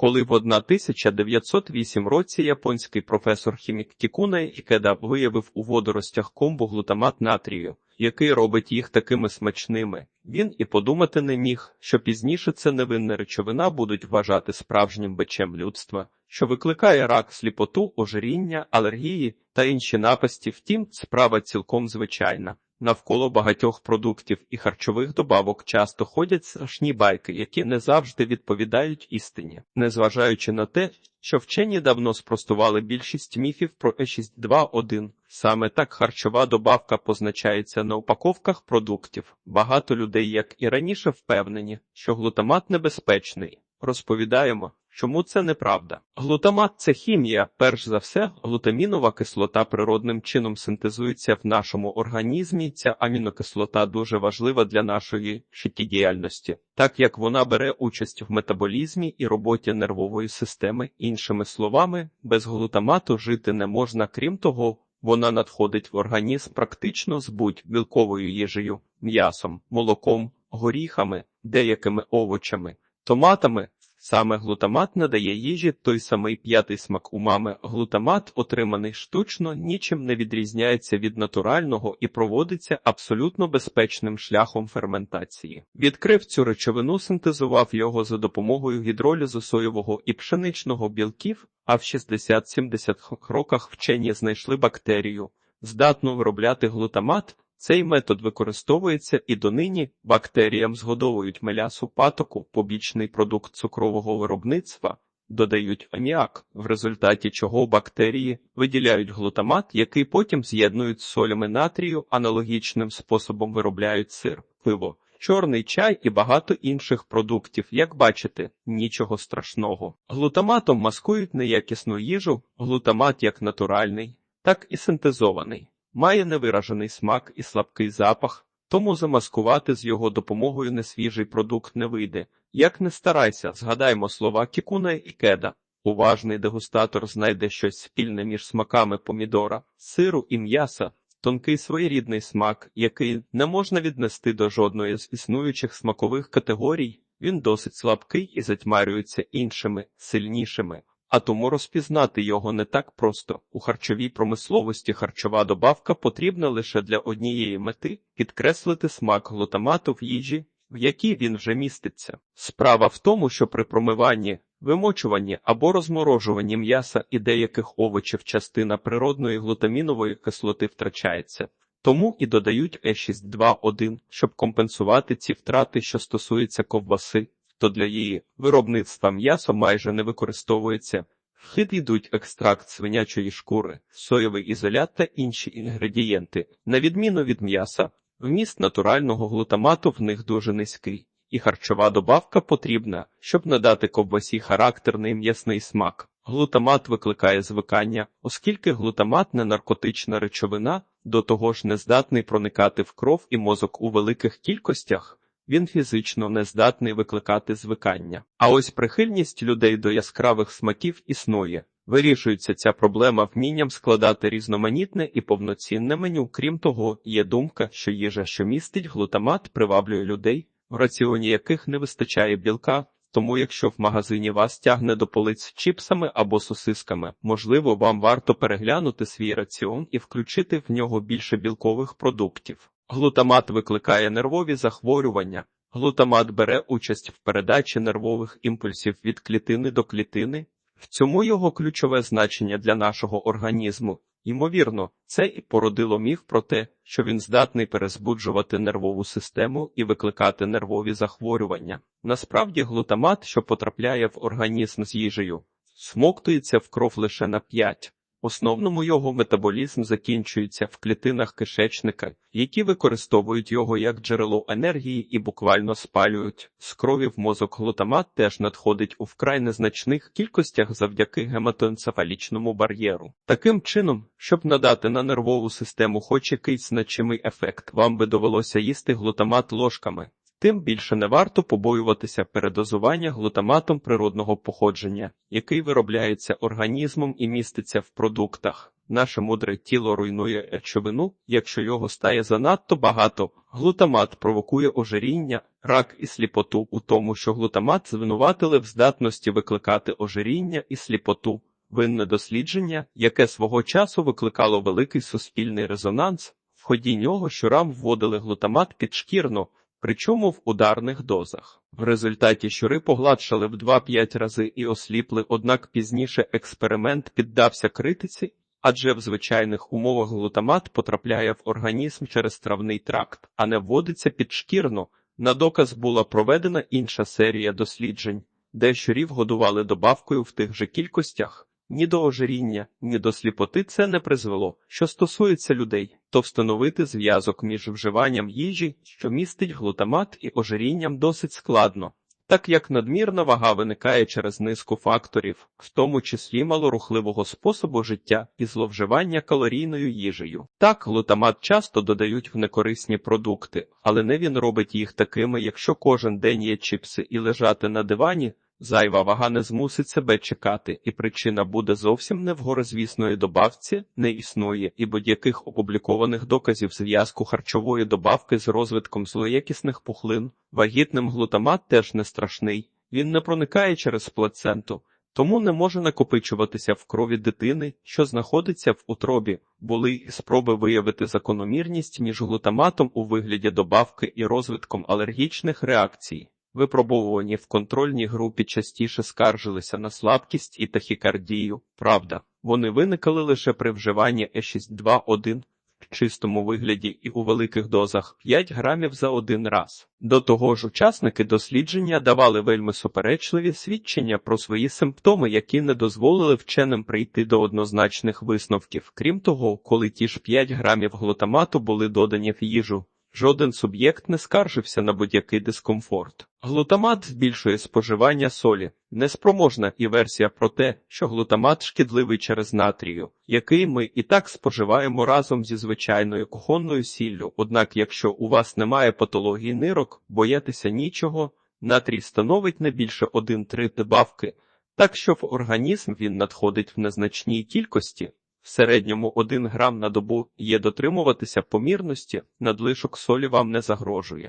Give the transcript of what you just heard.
коли в 1908 році японський професор хімік Кікуне Ікеда виявив у водоростях комбу глутамат натрію, який робить їх такими смачними. Він і подумати не міг, що пізніше це невинна речовина будуть вважати справжнім бичем людства, що викликає рак, сліпоту, ожиріння, алергії та інші напасті. Втім, справа цілком звичайна. Навколо багатьох продуктів і харчових добавок часто ходять страшні байки, які не завжди відповідають істині, незважаючи на те, що вчені давно спростували більшість міфів про Е621. Саме так харчова добавка позначається на упаковках продуктів. Багато людей, як і раніше, впевнені, що глутамат небезпечний. Розповідаємо, чому це неправда. Глутамат це хімія. Перш за все, глутамінова кислота природним чином синтезується в нашому організмі. Ця амінокислота дуже важлива для нашої життєдіяльності, так як вона бере участь в метаболізмі і роботі нервової системи. Іншими словами, без глутамату жити не можна, крім того. Вона надходить в організм практично з будь-білковою їжею, м'ясом, молоком, горіхами, деякими овочами, томатами. Саме глутамат надає їжі той самий п'ятий смак умами. Глутамат, отриманий штучно, нічим не відрізняється від натурального і проводиться абсолютно безпечним шляхом ферментації. Відкрив цю речовину, синтезував його за допомогою гідролізу соєвого і пшеничного білків, а в 60-70 роках вчені знайшли бактерію, здатну виробляти глутамат. Цей метод використовується і донині бактеріям згодовують мелясу патоку, побічний продукт цукрового виробництва, додають аміак, в результаті чого бактерії виділяють глутамат, який потім з'єднують з солями натрію, аналогічним способом виробляють сир, пиво, чорний чай і багато інших продуктів. Як бачите, нічого страшного. Глутаматом маскують неякісну їжу, глутамат як натуральний, так і синтезований. Має невиражений смак і слабкий запах, тому замаскувати з його допомогою несвіжий продукт не вийде. Як не старайся, згадаймо слова Кікуна і Кеда. Уважний дегустатор знайде щось спільне між смаками помідора, сиру і м'яса, тонкий своєрідний смак, який не можна віднести до жодної з існуючих смакових категорій. Він досить слабкий і затьмарюється іншими, сильнішими. А тому розпізнати його не так просто. У харчовій промисловості харчова добавка потрібна лише для однієї мети підкреслити смак глутамату в їжі, в якій він вже міститься. Справа в тому, що при промиванні, вимочуванні або розморожуванні м'яса і деяких овочів частина природної глутамінової кислоти втрачається. Тому і додають Е621, щоб компенсувати ці втрати, що стосуються ковбаси то для її виробництва м'ясо майже не використовується. В хід йдуть екстракт свинячої шкури, соєвий ізолят та інші інгредієнти. На відміну від м'яса, вміст натурального глутамату в них дуже низький, і харчова добавка потрібна, щоб надати ковбасі характерний м'ясний смак. Глутамат викликає звикання, оскільки глутамат не наркотична речовина, до того ж не здатний проникати в кров і мозок у великих кількостях він фізично не здатний викликати звикання. А ось прихильність людей до яскравих смаків існує. Вирішується ця проблема вмінням складати різноманітне і повноцінне меню. Крім того, є думка, що їжа, що містить глутамат, приваблює людей, в раціоні яких не вистачає білка. Тому, якщо в магазині вас тягне до полиць чіпсами або сосисками, можливо, вам варто переглянути свій раціон і включити в нього більше білкових продуктів. Глутамат викликає нервові захворювання. Глутамат бере участь в передачі нервових імпульсів від клітини до клітини. В цьому його ключове значення для нашого організму. Ймовірно, це і породило міф про те, що він здатний перезбуджувати нервову систему і викликати нервові захворювання. Насправді, глутамат, що потрапляє в організм з їжею, смоктується в кров лише на 5 основному його метаболізм закінчується в клітинах кишечника, які використовують його як джерело енергії і буквально спалюють. З крові в мозок глутамат теж надходить у вкрай незначних кількостях завдяки гематоенцефалічному бар'єру. Таким чином, щоб надати на нервову систему хоч якийсь значимий ефект, вам би довелося їсти глутамат ложками. Тим більше не варто побоюватися передозування глутаматом природного походження, який виробляється організмом і міститься в продуктах. Наше мудре тіло руйнує речовину, якщо його стає занадто багато. Глутамат провокує ожиріння, рак і сліпоту у тому, що глутамат звинуватили в здатності викликати ожиріння і сліпоту. Винне дослідження, яке свого часу викликало великий суспільний резонанс, в ході нього щурам вводили глутамат підшкірно, причому в ударних дозах. В результаті щури погладшали в 2-5 рази і осліпли, однак пізніше експеримент піддався критиці, адже в звичайних умовах глутамат потрапляє в організм через травний тракт, а не вводиться підшкірно. На доказ була проведена інша серія досліджень, де щурів годували добавкою в тих же кількостях. Ні до ожиріння, ні до сліпоти це не призвело. Що стосується людей, то встановити зв'язок між вживанням їжі, що містить глутамат, і ожирінням досить складно, так як надмірна вага виникає через низку факторів, в тому числі малорухливого способу життя і зловживання калорійною їжею. Так, глутамат часто додають в некорисні продукти, але не він робить їх такими, якщо кожен день є чіпси і лежати на дивані. Зайва вага не змусить себе чекати, і причина буде зовсім не в горизвісної добавці, не існує і будь-яких опублікованих доказів зв'язку харчової добавки з розвитком злоякісних пухлин. Вагітним глутамат теж не страшний, він не проникає через плаценту, тому не може накопичуватися в крові дитини, що знаходиться в утробі. Були спроби виявити закономірність між глутаматом у вигляді добавки і розвитком алергічних реакцій. Випробовувані в контрольній групі частіше скаржилися на слабкість і тахікардію. Правда, вони виникали лише при вживанні Е621 в чистому вигляді і у великих дозах 5 грамів за один раз. До того ж, учасники дослідження давали вельми суперечливі свідчення про свої симптоми, які не дозволили вченим прийти до однозначних висновків. Крім того, коли ті ж 5 грамів глутамату були додані в їжу. Жоден суб'єкт не скаржився на будь-який дискомфорт. Глутамат збільшує споживання солі. Неспроможна і версія про те, що глутамат шкідливий через натрію, який ми і так споживаємо разом зі звичайною кухонною сіллю. Однак, якщо у вас немає патології нирок, боятися нічого, натрій становить не більше 1-3 добавки, так що в організм він надходить в незначній кількості. Середньому 1 грам на добу є дотримуватися помірності, надлишок солі вам не загрожує.